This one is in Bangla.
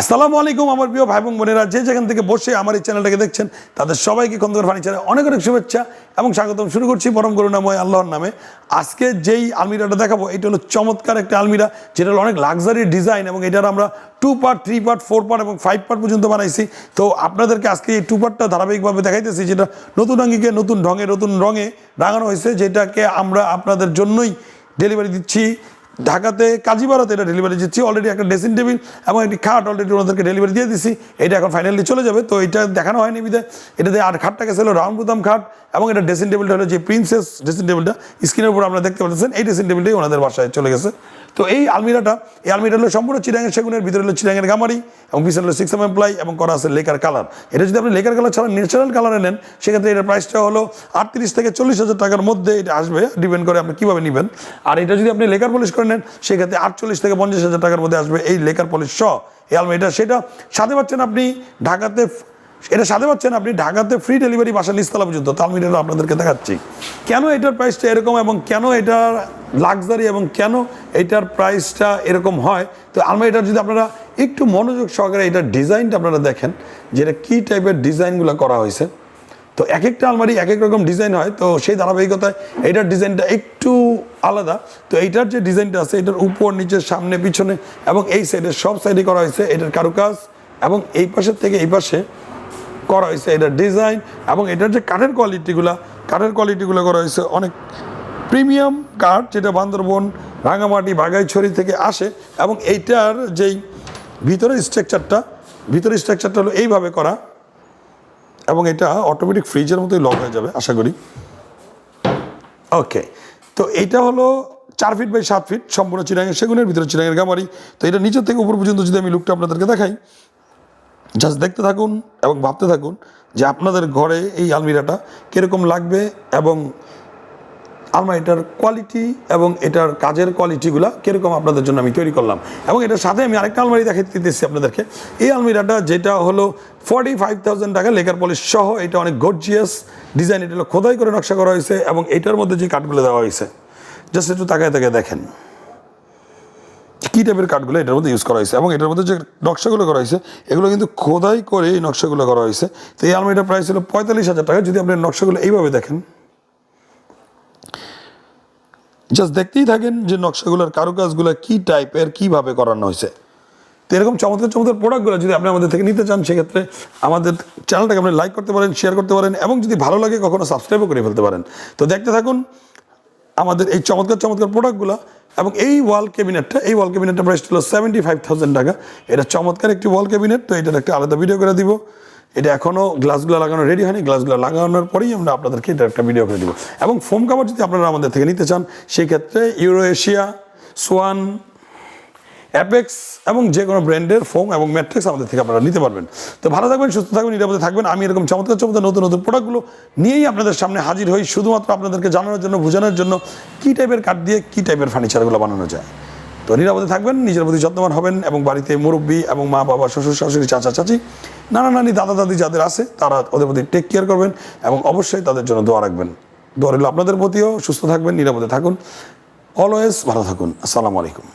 আসসালামু আলাইকুম, আমার প্রিয় ভাই বোন বোনেরা। যে যেখান থেকে বসে আমার এই চ্যানেলটাকে দেখছেন, তাদের সবাইকে খন্দকার ফার্নিচারে অনেক অনেক শুভেচ্ছা এবং স্বাগতম। শুরু করছি পরম করুণাময় আল্লাহর নামে। আজকে যেই আলমিরাটা দেখাবো, এটা হলো চমৎকার একটা আলমিরা, যেটা হলো অনেক লাক্সারি ডিজাইন এবং এটার আমরা two part three part four part এবং ফাইভ পার্ট পর্যন্ত বানাইছি। তো আপনাদেরকে আজকে এই টু পার্টটা ধারাবাহিকভাবে দেখাইতেছি, যেটা নতুন আঙ্গিকে, নতুন ঢঙে, নতুন রঙে রাঙানো হয়েছে, যেটাকে আমরা আপনাদের জন্যই ডেলিভারি দিচ্ছি। ঢাকাতে কাজীবাড়াতে এটা ডেলিভারি দিচ্ছি। অলরেডি একটা ড্রেসিং টেবিল এবং একটি খাট অলরেডি ওনাদেরকে ডেলিভারি দিয়ে দিছি। এটা এখন ফাইনালি চলে যাবে। তো এটা দেখানো হয়নি বিদে। এটাতে আর খাটটা গেছে হলো রাউন্ড গুদাম খাট এবং এটা ড্রেসিং টেবিলটা হলো যে প্রিন্সেস ড্রেসিং টেবিলটা স্ক্রিনের উপর আপনারা দেখতে পাচ্ছেন, এই ড্রেসিং টেবিলটাই ওনাদের বাসায় চলে গেছে। তো এই আলমিরাটা, এই আলমিরা হলো সম্পূর্ণ চিরাঙের সেগুনের, ভিতরে হলো চিরাঙের গামারি এবং পিছনে হলো সিক্স এম এম প্লাই এবং করা আছে লেকার কালার। এটা যদি আপনি লেকার কালার ছাড়া ন্যাচারাল কালারে নেন, সেক্ষেত্রে এটার প্রাইসটা হলো আটত্রিশ থেকে চল্লিশ হাজার টাকার মধ্যে এটা আসবে। ডিপেন্ড করে আপনি কীভাবে নেবেন। আর এটা যদি আপনি লেকার পলিশ করে নেন, সেক্ষেত্রে আটচল্লিশ থেকে পঞ্চাশ হাজার টাকার মধ্যে আসবে এই লেকার পলিশ সহ। এই আলমিরাটা, সেটা সাথে পাচ্ছেন আপনি ঢাকাতে, এটা সাথে পাচ্ছেন আপনি ঢাকাতে ফ্রি ডেলিভারি বাসা নিস্তলা পর্যন্ত। তো আমি আপনাদেরকে দেখাচ্ছি। কেন এটার প্রাইসটা এরকম এবং কেন এটার লাক্সারি এবং কেন এটার প্রাইসটা এরকম হয়, তো আলমারিটার যদি আপনারা একটু মনোযোগ সহকারে এটার ডিজাইনটা আপনারা দেখেন, যে এটা কী টাইপের ডিজাইনগুলো করা হয়েছে। তো এক একটা আলমারি এক এক রকম ডিজাইন হয়, তো সেই ধারাবাহিকতায় এইটার ডিজাইনটা একটু আলাদা। তো এইটার যে ডিজাইনটা আছে, এটার উপর নিচে সামনে, পিছনে এবং এই সাইডে সব সাইডে করা হয়েছে, এটার কারুকাজ এবং এই পাশের থেকে এই পাশে করা হয়েছে এটার ডিজাইন এবং এটার যে কাঠের কোয়ালিটিগুলো কাঠের কোয়ালিটিগুলো করা হয়েছে অনেক প্রিমিয়াম কাঠ যেটা বান্দরবন, রাঙামাটি বাগাইছড়ি থেকে আসে এবং এইটার যেই ভিতরের স্ট্রাকচারটা ভিতরের স্ট্রাকচারটা হলো এইভাবে করা এবং এটা অটোমেটিক ফ্রিজের মতোই লক হয়ে যাবে, আশা করি। ওকে, তো এইটা হলো চার ফিট বাই সাত ফিট, সম্পূর্ণ চিরাঙের সেগুনের, ভিতরে চিরাঙের গামারি। তো এটা নিচের থেকে উপর পর্যন্ত যদি আমি লুকটা আপনাদেরকে দেখাই জাস্ট দেখতে থাকুন এবং ভাবতে থাকুন যে আপনাদের ঘরে এই আলমিরাটা কীরকম লাগবে এবং আলমারিটার কোয়ালিটি এবং এটার কাজের কোয়ালিটিগুলো কীরকম আপনাদের জন্য আমি তৈরি করলাম। এবং এটার সাথে আমি আরেকটা আলমারি দেখাতে দিতেছি আপনাদেরকে। এই আলমিরাটা যেটা হলো ফর্টি ফাইভ থাউজেন্ড টাকা লেকার পলিশ সহ, এটা অনেক গর্জিয়াস ডিজাইন এটা হলো খোদাই করে নকশা করা হয়েছে এবং এটার মধ্যে যে কাঠগুলো দেওয়া হয়েছে জাস্ট একটু তাকায় তাকায় দেখেন। কী টাইপের কাঠগুলো এটার মধ্যে ইউজ করা হয়েছে এবং এটার মধ্যে যে নকশাগুলো করা হয়েছে, এগুলো কিন্তু খোদাই করে এই নকশাগুলো করা হয়েছে। তো এই আলমারিটার প্রাইস হলো পঁয়তাল্লিশ হাজার টাকা। যদি আপনি নকশাগুলো এইভাবে দেখেন জাস্ট দেখতেই থাকেন যে নকশাগুলোর কারুকাজগুলো কী টাইপের কীভাবে করানো হয়েছে। তো এরকম চমৎকার চমৎকার প্রোডাক্টগুলো যদি আপনি আমাদের থেকে নিতে চান, সেক্ষেত্রে আমাদের চ্যানেলটাকে আপনি লাইক করতে পারেন শেয়ার করতে পারেন, এবং যদি ভালো লাগে, কখনো সাবস্ক্রাইবও করে ফেলতে পারেন। তো দেখতে থাকুন আমাদের এই চমৎকার চমৎকার প্রোডাক্টগুলো এবং এই ওয়াল ক্যাবিনেটটা এই ওয়াল ক্যাবিনেটটা প্রাইস ছিল সেভেন্টি ফাইভ থাউজেন্ড টাকা। এটা চমৎকার একটি ওয়াল ক্যাবিনেট তো এটার একটা আলাদা ভিডিও করে দিব। এটা এখনও গ্লাসগুলো লাগানো রেডি হয়নি। গ্লাসগুলো লাগানোর পরেই আমরা আপনাদেরকে এটা একটা ভিডিও করে দিব। এবং ফোম কাভার যদি আপনারা আমাদের থেকে নিতে চান সেই ক্ষেত্রে ইউরো এশিয়া সোয়ান অ্যাপেক্স এবং যে কোনো ব্র্যান্ডের ফোম এবং ম্যাট্রিক্স আমাদের থেকে আপনারা নিতে পারবেন। তো ভালো থাকবেন, সুস্থ থাকবেন, নিরাপদে থাকবেন। আমি এরকম চমৎকার চমৎকার নতুন নতুন প্রোডাক্টগুলো নিয়েই আপনাদের সামনে হাজির হই, শুধুমাত্র আপনাদেরকে জানানোর জন্য, বোঝানোর জন্য কী টাইপের কাঠ দিয়ে কী টাইপের ফার্নিচারগুলো বানানো যায়। তো নিরাপদে থাকবেন, নিজের প্রতি যত্নবান হবেন এবং বাড়িতে মুরব্বী এবং মা বাবা, শ্বশুর শাশুড়ি, চাচা, চাচি, নানা নানি, দাদা, দাদি যাদের আছে, তারা ওদের প্রতি টেক কেয়ার করবেন এবং অবশ্যই তাদের জন্য দোয়া রাখবেন। দোয়া রইল আপনাদের প্রতিও, সুস্থ থাকবেন, নিরাপদে থাকুন। অলওয়েজ ভালো থাকুন। আসসালামু আলাইকুম।